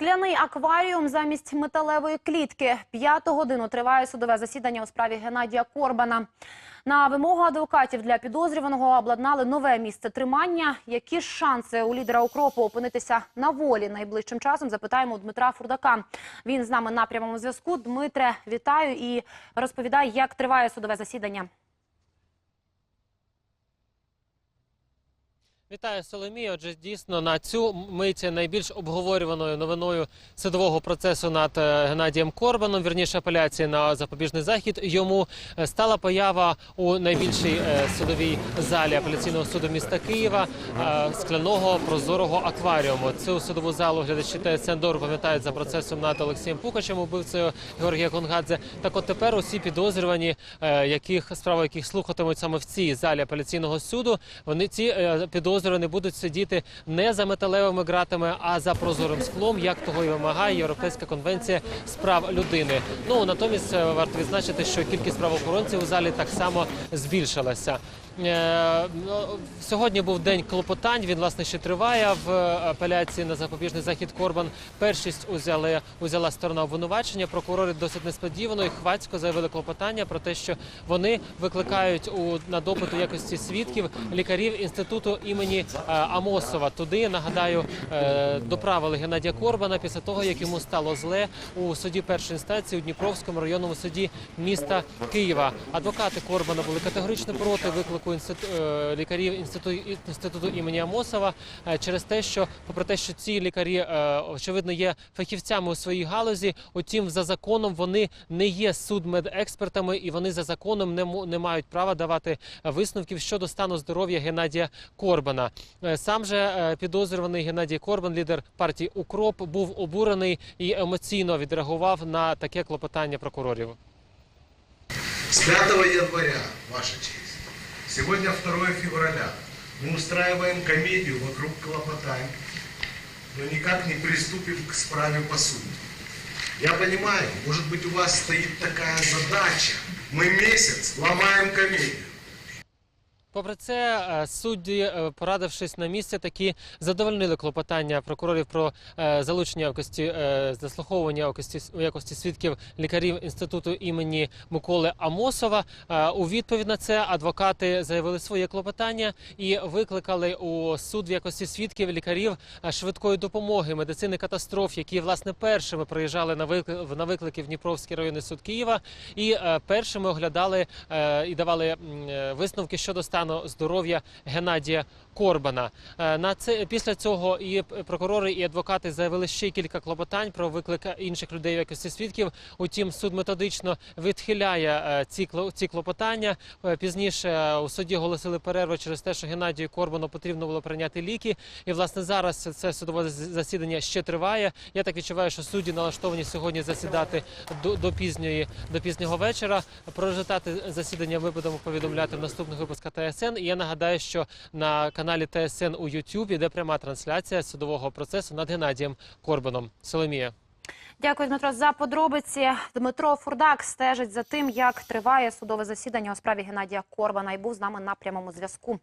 Скляний акваріум замість металевої клітки. П'яту годину триває судове засідання у справі Геннадія Корбана. На вимогу адвокатів для підозрюваного обладнали нове місце тримання. Які шанси у лідера укропу опинитися на волі найближчим часом? Запитаємо у Дмитра Фурдака. Він з нами на прямому зв'язку. Дмитре, вітаю і розповідай, як триває судове засідання. Вітаю Соломія. Отже, дійсно на цю мить найбільш обговорюваною новиною судового процесу над е, Геннадієм Корбаном, вірніше апеляції на запобіжний захід. Йому е, стала поява у найбільшій е, судовій залі апеляційного суду міста Києва скляного прозорого акваріуму. Цю судову залу глядачі ТСН пам'ятають за процесом над Олексієм Пукачем, убивцею Георгія Конгадзе. Так, от тепер усі підозрювані, яких справи яких слухатимуть саме в цій залі апеляційного суду, вони ці е, не будуть сидіти не за металевими ґратами, а за прозорим склом, як того і вимагає Європейська конвенція з прав людини. Ну натомість е, варто відзначити, що кількість правоохоронців у залі так само збільшилася. Е, ну, Сьогодні був день клопотань. Він власне ще триває в е, апеляції на запобіжний захід Корбан. Першість узяли узяла сторона обвинувачення. Прокурори досить несподівано і хвацько заявили клопотання про те, що вони викликають у на допит у якості свідків лікарів інституту імені е, Амосова. Туди нагадаю доправили Геннадія Корбана після того, як йому стало зле у суді першої інстанції у Дніпровському районному суді міста Києва. Адвокати Корбана були категорично проти виклику інститу, е, лікарів інституту, імені Амосова е, через те, що, попри те, що ці лікарі е, очевидно є фахівцями у своїй галузі, утім, за законом вони не є судмедекспертами і вони за законом не, не мають права давати висновків щодо стану здоров'я Геннадія Корбана. Сам же підозрюваний Геннадій Корбан, лідер партії Укроп, був обурений і емоційно відреагував на таке клопотання прокурорів. С 5 января, Ваша честь, сегодня 2 февраля, мы устраиваем комедию вокруг клопотань, но никак не приступим к справе по сути. Я понимаю, может быть у вас стоит такая задача. Мы месяц ломаем комедию. Попри це, е, судді, е, порадившись на місці, таки задовольнили клопотання прокурорів про е, залучення якості заслуховування якості якості свідків лікарів інституту імені Миколи Амосова. У відповідь на це адвокати заявили своє клопотання і викликали у суд в якості свідків лікарів швидкої допомоги медицини катастроф, які власне першими приїжджали на виклик на виклики в Дніпровський районний суд Києва, і першими оглядали і давали висновки щодо стану здоров'я Геннадія Корбана. Е, На це після цього і прокурори, і адвокати заявили ще кілька клопотань про виклик інших людей в якості свідків. Утім, суд методично відхиляє е, ці ці клопотання. Е, Пізніше у суді оголосили перерву через те, що Геннадію Корбану потрібно було прийняти ліки. І власне зараз це судове засідання ще триває. Я так відчуваю, що судді налаштовані сьогодні засідати до, до пізньої до пізнього вечора. Про результати засідання ми будемо повідомляти в наступних випусках ТСН. І я нагадаю, що на каналі ТСН у YouTube йде пряма трансляція судового процесу над Геннадієм Корбаном. Соломія. Дякую, Дмитро, за подробиці. Дмитро Фурдак стежить за тим, як триває судове засідання у справі Геннадія Корбана і був з нами на прямому зв'язку.